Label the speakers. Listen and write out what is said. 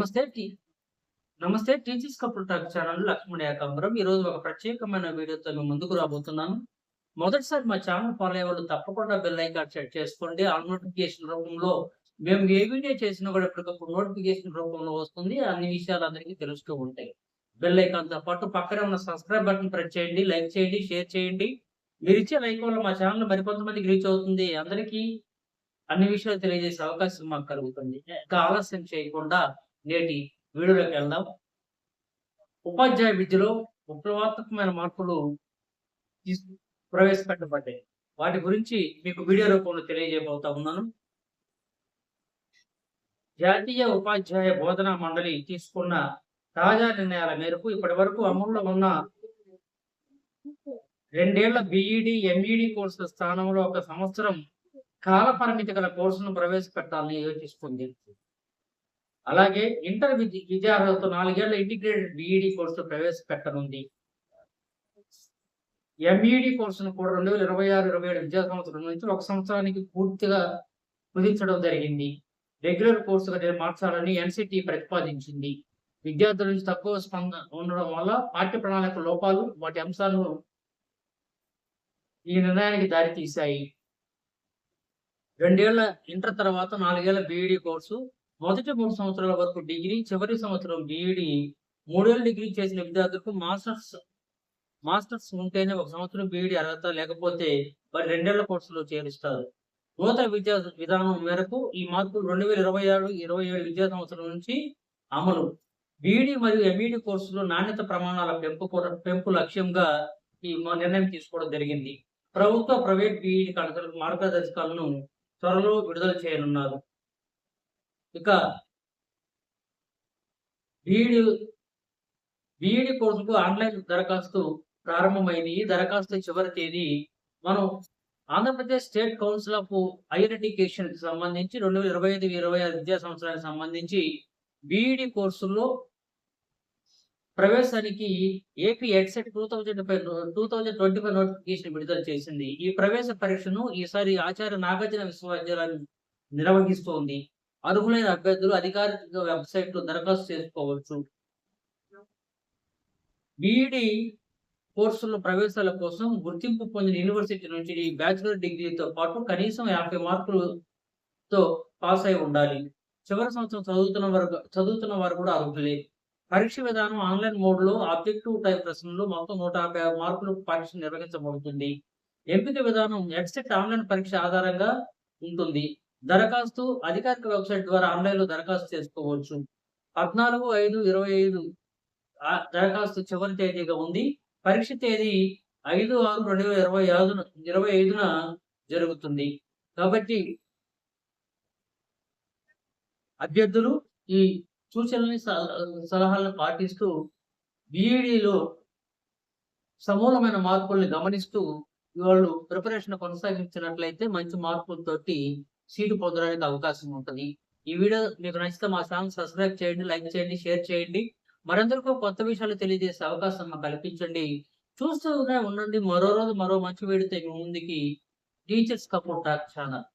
Speaker 1: నమస్తే టీ నమస్తే teachers couple talk channel Lakshman Ekambaram. ఈ రోజు ఒక ప్రత్యేకమైన వీడియోతో మేము ముందుకు రాబోతున్నాను. మొదటిసారి మా ఛానల్ ఫాలో అయ్యే వాళ్ళు తప్పకుండా బెల్ ఐకాన్ సెట్ చేసుకోండి. ఆల్ నోటిఫికేషన్ రూపంలో మేము ఏ వీడియో చేసినా కూడా ఎప్పటికప్పుడు నోటిఫికేషన్ రూపంలో వస్తుంది. అన్ని విషయాలు అందరికీ తెలుస్తూ ఉంటాయి. బెల్ ఐకాన్తో పాటు పక్కనే ఉన్న సబ్స్క్రైబ్ బటన్ ప్రెస్ చేయండి లైక్ చేయండి షేర్ చేయండి. మీరు ఇచ్చే లైక్ వల్ల మా ఛానల్ మరికొంతమందికి రీచ్ అవుతుంది. అందరికీ అన్ని విషయాలు తెలియజేసే అవకాశం మాకు కలుగుతుంది. ఇంకా ఆలస్యం చేయకుండా నేటి వీడియోలోకి వెళ్దాం. ఉపాధ్యాయ విద్యలో విప్లవాత్మకమైన మార్పులు ప్రవేశపెట్టబడ్డాయి. వాటి గురించి మీకు వీడియో రూపంలో తెలియజేయబోతా ఉన్నాను. జాతీయ ఉపాధ్యాయ బోధనా మండలి తీసుకున్న తాజా నిర్ణయాల మేరకు ఇప్పటి వరకు అమల్లో ఉన్న రెండేళ్ళ బిఈడి ఎంఈడి కోర్సుల స్థానంలో ఒక సంవత్సరం కాల పరిమితి గల కోర్సును ప్రవేశపెట్టాలని యోచిస్తుంది. అలాగే ఇంటర్ విద్య విద్యార్హతతో నాలుగేళ్ళ ఇంటిగ్రేటెడ్ బిఈడి కోర్సు ప్రవేశపెట్టనుంది. ఎంఈడి కోర్సును కూడా రెండు వేల ఇరవై ఆరు ఇరవై ఏడు విద్యా సంవత్సరం నుంచి ఒక సంవత్సరానికి పూర్తిగా కుదించడం జరిగింది. రెగ్యులర్ కోర్సుగా మార్చాలని ఎన్సిటి ప్రతిపాదించింది. విద్యార్థుల నుంచి తక్కువ స్పందన ఉండడం వల్ల పాఠ్య ప్రణాళిక లోపాలు వాటి అంశాలను ఈ నిర్ణయానికి దారితీశాయి. రెండేళ్ళ ఇంటర్ తర్వాత నాలుగేళ్ళ బీఈడి కోర్సు మొదటి మూడు సంవత్సరాల వరకు డిగ్రీ చివరి సంవత్సరం బీఈడి మూడేళ్ళు డిగ్రీ చేసిన విద్యార్థులకు మాస్టర్స్ మాస్టర్స్ ఉంటేనే ఒక సంవత్సరం బీఈడి అర్హత లేకపోతే వారి రెండేళ్ళ కోర్సులో చేరుస్తారు. నూతన విద్యా విధానం మేరకు ఈ మార్పులు రెండు వేల ఇరవై ఆరు ఇరవై ఏడు విద్యా సంవత్సరం నుంచి అమలు. బీఈడి మరియు ఎంఈడి కోర్సులో నాణ్యత ప్రమాణాల పెంపు పెంపు లక్ష్యంగా ఈ నిర్ణయం తీసుకోవడం జరిగింది. ప్రభుత్వ ప్రైవేట్ బీఈడి కళాశాలకు మార్గదర్శకాలను త్వరలో విడుదల చేయనున్నారు. ఇక బీఈడి బీఈడి కోర్సుకు ఆన్లైన్ దరఖాస్తు ప్రారంభమైంది. ఈ దరఖాస్తు చివరి తేదీ మనం Andhra Pradesh state council of higher education సంబంధించి రెండు వేల ఇరవై ఐదు ఇరవై ఆరు విద్యా సంవత్సరానికి సంబంధించి బీఈడి కోర్సుల్లో ప్రవేశానికి AP EdCET two thousand five two thousand twenty five notification విడుదల చేసింది. ఈ ప్రవేశ పరీక్షను ఈసారి ఆచార్య నాగార్జున విశ్వవిద్యాలయం నిర్వహిస్తోంది. అర్హులైన అభ్యర్థులు అధికారిక వెబ్సైట్లో దరఖాస్తు చేసుకోవచ్చు. బీఈడి కోర్సుల ప్రవేశాల కోసం గుర్తింపు పొందిన యూనివర్సిటీ నుంచి ఈ బ్యాచిలర్ డిగ్రీతో పాటు కనీసం యాభై మార్కులతో పాస్ అయి ఉండాలి. చివరి సంవత్సరం చదువుతున్న వారు చదువుతున్న వారు కూడా అర్హులే. పరీక్ష విధానం ఆన్లైన్ మోడ్లో ఆబ్జెక్టివ్ టైప్ ప్రశ్నలు మొత్తం నూట యాభై ఆరు మార్కులు పరీక్ష నిర్వహించబడుతుంది. ఎంపిక విధానం ఎడ్సెట్ ఆన్లైన్ పరీక్ష ఆధారంగా ఉంటుంది. దరఖాస్తు అధికారిక వెబ్సైట్ ద్వారా ఆన్లైన్లో దరఖాస్తు చేసుకోవచ్చు. పద్నాలుగు ఐదు ఇరవై ఐదు దరఖాస్తు చివరి తేదీగా ఉంది. పరీక్ష తేదీ ఐదు ఆరు రెండు వేల ఇరవై ఐదున ఇరవై ఐదున జరుగుతుంది. కాబట్టి అభ్యర్థులు ఈ సూచనల్ని సలహాలను పాటిస్తూ బీఈడిలో సమూలమైన మార్పుల్ని గమనిస్తూ వాళ్ళు ప్రిపరేషన్ కొనసాగించినట్లయితే మంచి మార్పులతోటి సీటు పొందడానికి అవకాశం ఉంటుంది. ఈ వీడియో మీకు నచ్చితే మా ఛానల్ సబ్స్క్రైబ్ చేయండి లైక్ చేయండి షేర్ చేయండి. మరందరికీ కొత్త విషయాలు తెలియజేసే అవకాశం మాకు కల్పించండి. చూస్తూనే ఉండండి. మరో రోజు మరో మంచి వీడితే మీ ముందుకి. Teachers couple talk channel.